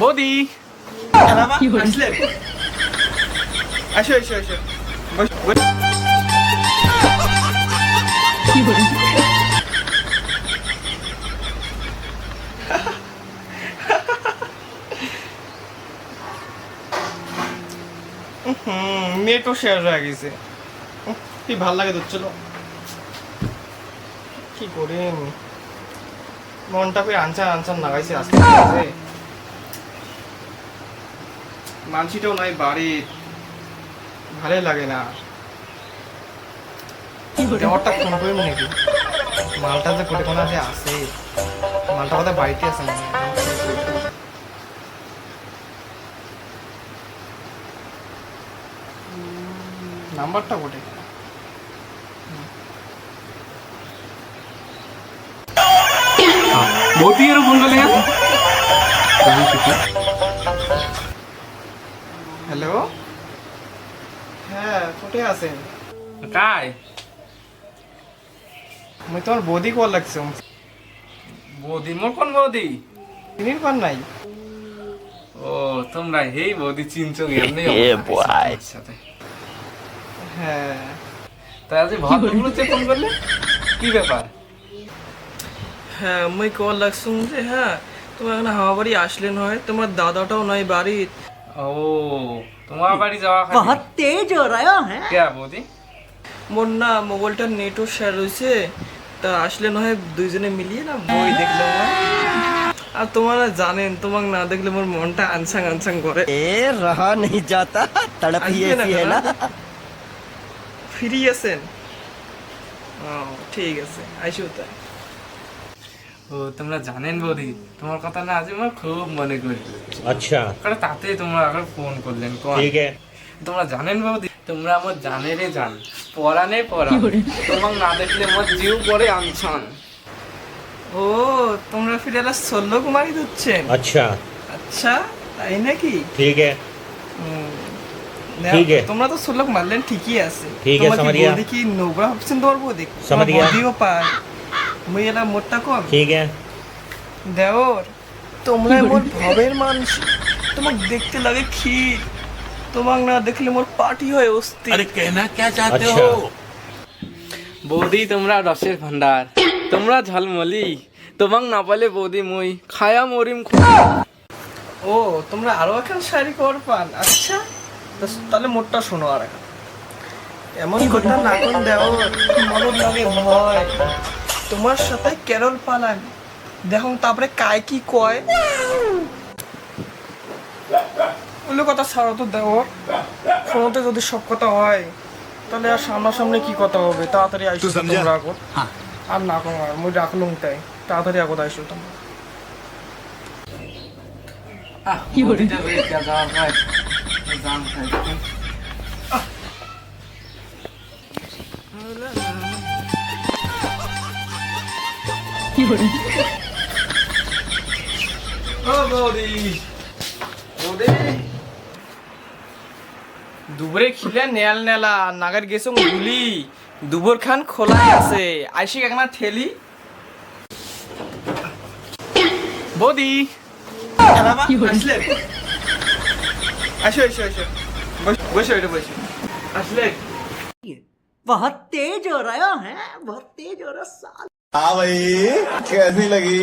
বৌদি। আসলে আসো শেয়ার হয়ে গেছে। কি ভালো লাগে তো চলো। কি করেন? মনটা ফির আনচান আনচান লাগাইছে আস্তে আস্তে। মানসিটাও নাই বাড়ি ভালোই লাগে না দেওয়ারটা ফোন করে নাকি মালটা যে কোটে কোনা যে আছে মালটা কথা বাড়িতে আছে না নাম্বারটা কোটে मोदी और फोन कर लिया হ্যালো হ্যাঁ কোটে আছেন? काय মুই তোমার বৌদি কল লাগছে। বৌদি মোর কোন বৌদি? চিনির পার নাই? ও তোমরা হেই বৌদি চিনছো এমনি সাথে হ্যাঁ। তাই আজ ভদ্রগুলো চেক ফোন করলে? কি ব্যাপার? হ্যাঁ মুই কল লাগছুম যে হ্যাঁ তোমার এখানে হাওয়া বাড়ি আসলেন হয় তোমার দাদাটাও নাই বাড়িত ও তোমার বাড়ি যাওয়া बहुत तेज हो रहा है কে বৌদি মোর না মোবাইলটার নেটও শেয়ার হয়েছে তা আসলে নয় দুইজনে মিলিয়ে না বই দেখলাম হয়। আর তোমারা জানেন তোমাক না দেখলে মোর মনটা আনসাং আনসাং করে ए रहा नहीं जाता तड़प ही आइए ना ऐसी है करा। ना ফ্রি আছেন ও ঠিক আছে আইসো তাই ও তোমরা জানেন বৌদি তোমার কথা না আজ আমার খুব মনে করি আচ্ছা। কারণ তাতে তোমরা ফোন করলেন ঠিক তোমরা জানেন বৌদি তোমরা আমার জানেরে জান তোমার না দেখলে আমার জিউ পরে আনছান। ও তোমরা ফিরে এলা শল্য কুমারী আচ্ছা। আচ্ছা তাই নাকি? ঠিক তোমরা তো শল্যক মারলেন ঠিকই আছে। ঠিক আছে সামারিয়া। কি নোবরা ভাবছেন তোমার বৌদি? সামারিয়া। দিও পায়। মেয়েরা মোটটা কম ঠিক দেওর তোমরা মোর মানুষ। তোমাকে দেখতে লাগে ক্ষীর। না দেখলে মোর পার্টি হয় অস্থির। আরে কেনা কে চাতে আচ্ছা। হো? বৌদি তোমরা রসের ভান্ডার তোমরা ঝলমলি তোমাক না পালে বৌদি মই। খায়া মরিম ও তোমরা আরও এখন শাড়ি কর পান। আচ্ছা তাহলে মোটটা শোনো আর এখন এমন কথা না কোন দেওয়া মনে লাগে ভয়। তোমার সাথে কেরল পালান। দেখো তারপরে কায় কি কয়। ওগুলো কথা ছাড়ো তো দেও ফোনতে যদি সব কথা হয় তাহলে আর সামনাসামনি কি কথা হবে? তাড়াতাড়ি আইসো তোমরা আগত আর না কোনো আর মুই রাখলুম তাই। তাড়াতাড়ি আগত আইসো তোমরা। কি দুপুরে খিলে নেয়াল নেলা নাগার গেছো গুলি দুপুর খান খোলাই আছে আইসি একনা ঠেলি বৌদি আসলে আসো এসো এসো বস বসো এটা বসো আসলে बहुत तेज हो रहा है बहुत तेज हो रहा है साल हाँ भाई कैसी लगी?